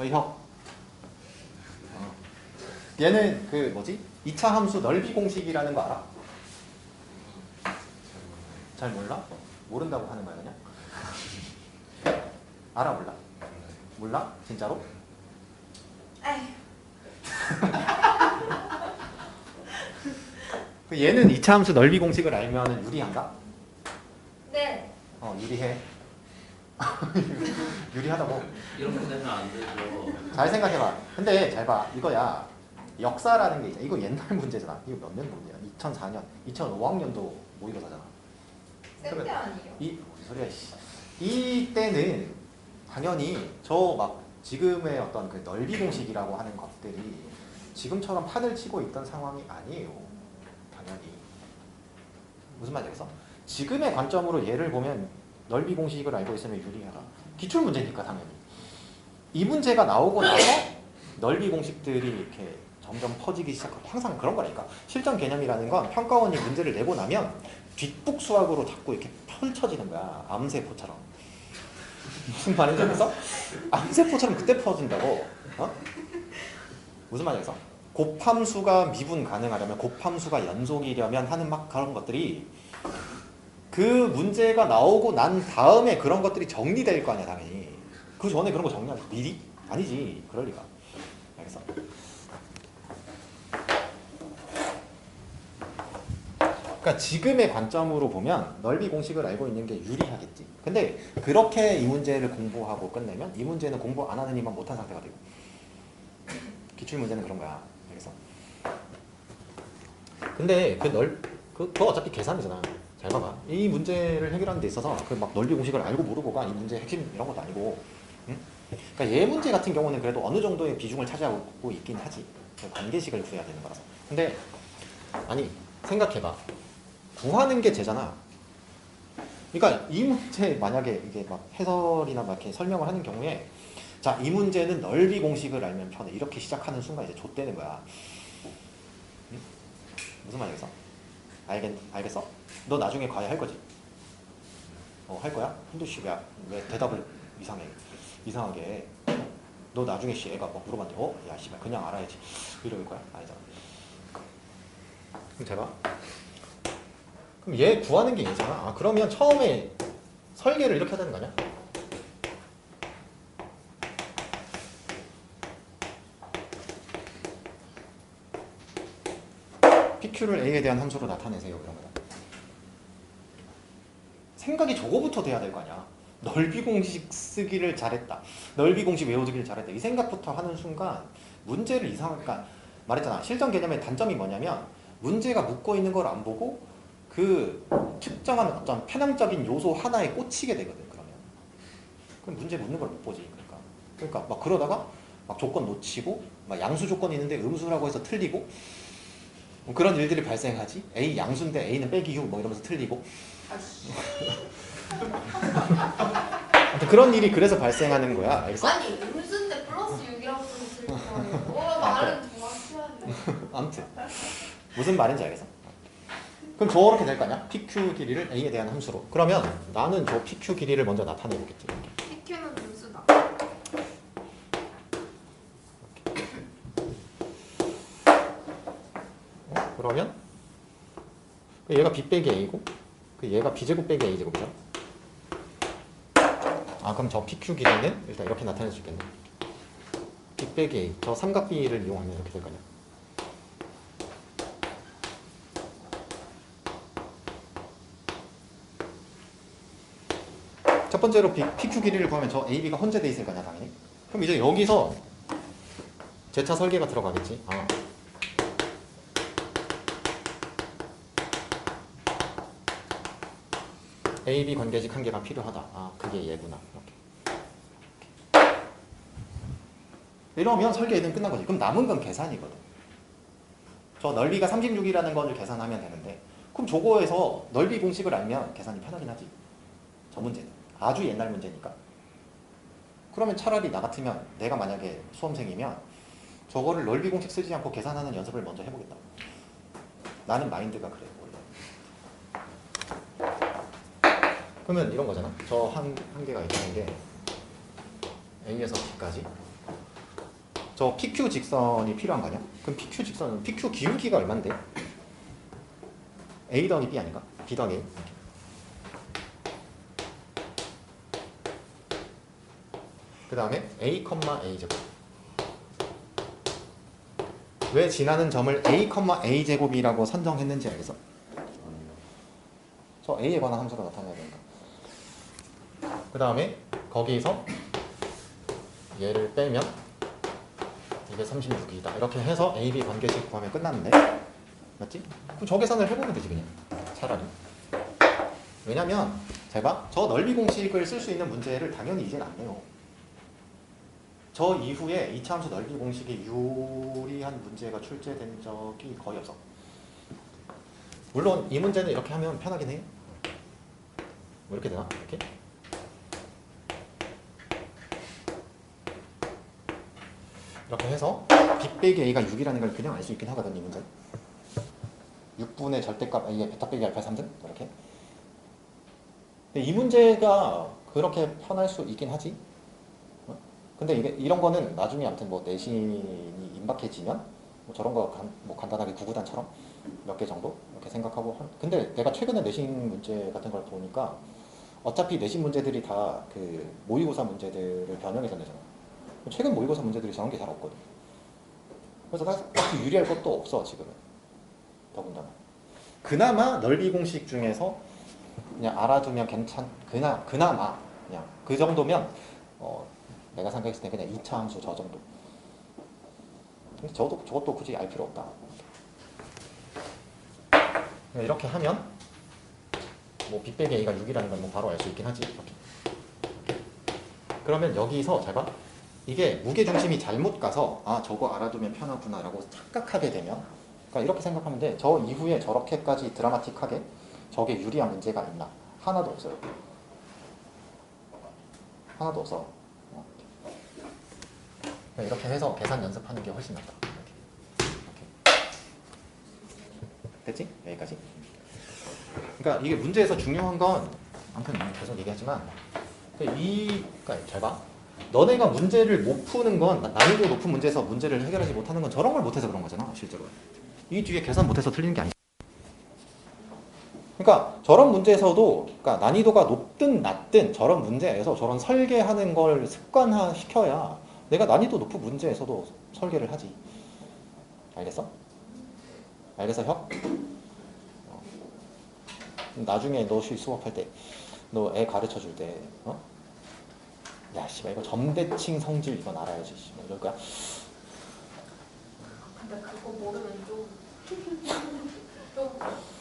의혁. 어. 얘는 그 뭐지? 2차 함수 넓이 공식이라는 거 알아? 잘 몰라? 모른다고 하는 거야 그냥? 알아 몰라? 몰라? 진짜로? 에휴. 그 얘는 2차 함수 넓이 공식을 알면 유리한가? 네. 어 유리해. 유리하다고. 이렇게 되면 안 되죠. 잘 생각해봐. 근데 잘 봐. 이거야. 역사라는 게 있잖아. 이거 옛날 문제잖아. 이거 몇년 문제야? 2004년, 2005학년도 모의고사잖아. 쌤때 아니에요? 이 무슨 소리야? 씨. 이때는 당연히 저 막 지금의 어떤 그 넓이 공식이라고 하는 것들이 지금처럼 판을 치고 있던 상황이 아니에요. 당연히 무슨 말이겠어? 지금의 관점으로 얘를 보면 넓이 공식을 알고 있으면 유리하다. 기출 문제니까 당연히 이 문제가 나오고 나서 넓이 공식들이 이렇게 점점 퍼지기 시작하고 항상 그런 거라니까 실전 개념이라는 건 평가원이 문제를 내고 나면 뒷북 수학으로 자꾸 이렇게 펼쳐지는 거야 암세포처럼 무슨 말인지 알겠어? 암세포처럼 그때 퍼진다고 어? 무슨 말이겠어? 곱함수가 미분 가능하려면 곱함수가 연속이려면 하는 막 그런 것들이 그 문제가 나오고 난 다음에 그런 것들이 정리될 거 아니야 당연히 그 전에 그런 거 정리하지 미리? 아니지 그럴 리가 알겠어? 그러니까 지금의 관점으로 보면 넓이 공식을 알고 있는 게 유리하겠지. 근데 그렇게 이 문제를 공부하고 끝내면 이 문제는 공부 안 하는 이만 못한 상태가 되고 기출 문제는 그런 거야. 그래서 근데 그 넓, 그, 그거 어차피 계산이잖아. 잘 봐봐. 이 문제를 해결하는 데 있어서 그 막 넓이 공식을 알고 모르고가 이 문제 핵심 이런 것도 아니고. 응? 그러니까 얘 문제 같은 경우는 그래도 어느 정도의 비중을 차지하고 있긴 하지. 그 관계식을 구해야 되는 거라서. 근데 아니 생각해봐. 구하는 게 제잖아. 그러니까 이 문제 만약에 이게 막 해설이나 막 이렇게 설명을 하는 경우에 자 이 문제는 넓이 공식을 알면 편해 이렇게 시작하는 순간 이제 좆되는 거야. 응? 무슨 말이겠어? 알겠 알겠어? 너 나중에 과외 할 거지? 어 할 거야? 근데 씨야 왜 대답을 이상해 이상하게 해? 너 나중에 씨 애가 막 물어봤는데 어? 야 씨발 그냥 알아야지 이럴 거야? 아니잖아. 그럼 제가 그럼 얘 구하는 게 얘잖아. 아, 그러면 처음에 설계를 이렇게 하자는 거 아니야? PQ를 A에 대한 함수로 나타내세요. 이런 거다. 생각이 저거부터 돼야 될 거 아니야. 넓이 공식 쓰기를 잘했다. 넓이 공식 외워두기를 잘했다. 이 생각부터 하는 순간 문제를 이상하니까 그러니까 말했잖아. 실전 개념의 단점이 뭐냐면 문제가 묶어 있는 걸 안 보고 그 특정한 어떤 편향적인 요소 하나에 꽂히게 되거든. 그러면 그럼 문제 묻는 걸 못 보지. 그러니까 그러니까 막 그러다가 막 조건 놓치고 막 양수 조건이 있는데 음수라고 해서 틀리고 뭐 그런 일들이 발생하지. A 양수인데 A는 빼기 6 뭐 이러면서 틀리고. 아무튼 그런 일이 그래서 발생하는 거야. 알겠어? 아니 음수인데 플러스 6이라고 쓰면? 어 말은 정확해야 돼. 아무튼 무슨 말인지 알겠어? 그럼 저렇게 될 거 아니야? PQ 길이를 A에 대한 함수로. 그러면 나는 저 PQ 길이를 먼저 나타내 보겠지. PQ는 음수다. 어? 그러면 그 얘가 B 빼기 A고 그 얘가 B제곱 빼기 A제곱이죠. 아 그럼 저 PQ 길이는 일단 이렇게 나타낼 수 있겠네. B 빼기 A 저 삼각비를 이용하면 이렇게 될거 아니야. 첫 번째로 PQ 길이를 구하면 저 AB가 혼재돼 있을 거냐 당연히. 그럼 이제 여기서 제차 설계가 들어가겠지. 아. A, B 관계식 한 개가 필요하다. 아, 그게 얘구나. 이렇게. 이러면 설계는 끝난 거지. 그럼 남은 건 계산이거든. 저 넓이가 36이라는 걸 계산하면 되는데 그럼 저거에서 넓이 공식을 알면 계산이 편하긴 하지. 저 문제는. 아주 옛날 문제니까. 그러면 차라리 나 같으면 내가 만약에 수험생이면 저거를 넓이 공식 쓰지 않고 계산하는 연습을 먼저 해보겠다. 나는 마인드가 그래. 그러면 이런 거잖아. 저 한한 개가 있는 게 A에서 B까지 저 PQ 직선이 필요한 거 아니야? 그럼 PQ 직선은 PQ 기울기가 얼만데? A 더하기 B 아닌가? B 더하기 A. 그 다음에 A, A 제곱. 왜 지나는 점을 A, A 제곱이라고 선정했는지 알겠어? 저 A에 관한 함수로 나타내야 된다. 그 다음에 거기서 얘를 빼면 이게 36이다. 이렇게 해서 A, B 관계식 구하면 끝났는데 맞지? 그럼 저 계산을 해보면 되지 그냥 차라리. 왜냐면 잘 봐. 저 넓이 공식을 쓸 수 있는 문제를 당연히 이제는 안 내요. 저 이후에 이차함수 넓이 공식이 유리한 문제가 출제된 적이 거의 없어. 물론 이 문제는 이렇게 하면 편하긴 해. 뭐 이렇게 되나? 이렇게? 이렇게 해서 b 빼기 a가 6이라는 걸 그냥 알 수 있긴 하거든 이 문제. 6분의 절대값 a의 베타 빼기 알파 3등 이렇게. 근데 이 문제가 그렇게 편할 수 있긴 하지. 어? 근데 이게 이런 거는 나중에 아무튼 뭐 내신이 임박해지면 뭐 저런 거 간, 뭐 간단하게 구구단처럼 몇 개 정도 이렇게 생각하고 한- 근데 내가 최근에 내신 문제 같은 걸 보니까 어차피 내신 문제들이 다 그 모의고사 문제들을 변형해서 내잖아. 최근 모의고사 문제들이 저런 게 잘 없거든. 그래서 딱- 딱히 유리할 것도 없어 지금은. 더군다나. 그나마 넓이 공식 중에서 그냥 알아두면 괜찮. 그나 그나마 그냥 그 정도면 어, 내가 생각했을 때 그냥 2차 함수 저 정도. 근데 저도 저것도 굳이 알 필요 없다. 이렇게 하면 뭐 b 빼기 a가 6이라는 걸 뭐 바로 알 수 있긴 하지. 이렇게. 그러면 여기서 잘 봐. 이게 무게 중심이 잘못 가서 아 저거 알아두면 편하구나 라고 착각하게 되면 그러니까 이렇게 생각하면 돼. 저 이후에 저렇게까지 드라마틱하게 저게 유리한 문제가 있나? 하나도 없어요. 하나도 없어. 어. 그냥 이렇게 해서 계산 연습하는 게 훨씬 낫다. 됐지? 여기까지. 그러니까 이게 문제에서 중요한 건 아무튼 계속 얘기하지만 이 그러니까 잘 봐. 너네가 문제를 못 푸는 건 난이도 높은 문제에서 문제를 해결하지 못하는 건 저런 걸 못해서 그런 거잖아 실제로 이 뒤에 계산 못해서 틀리는 게 아니야 그러니까 저런 문제에서도 그러니까 난이도가 높든 낮든 저런 문제에서 저런 설계하는 걸 습관화 시켜야 내가 난이도 높은 문제에서도 설계를 하지 알겠어? 알겠어 형? 어. 나중에 너 수업할 때 너 애 가르쳐 줄때 어? 야 씨발 이거 점대칭 성질 이건 알아야지 씨발 이럴 거야? 근데 그거 모르면 좀 좀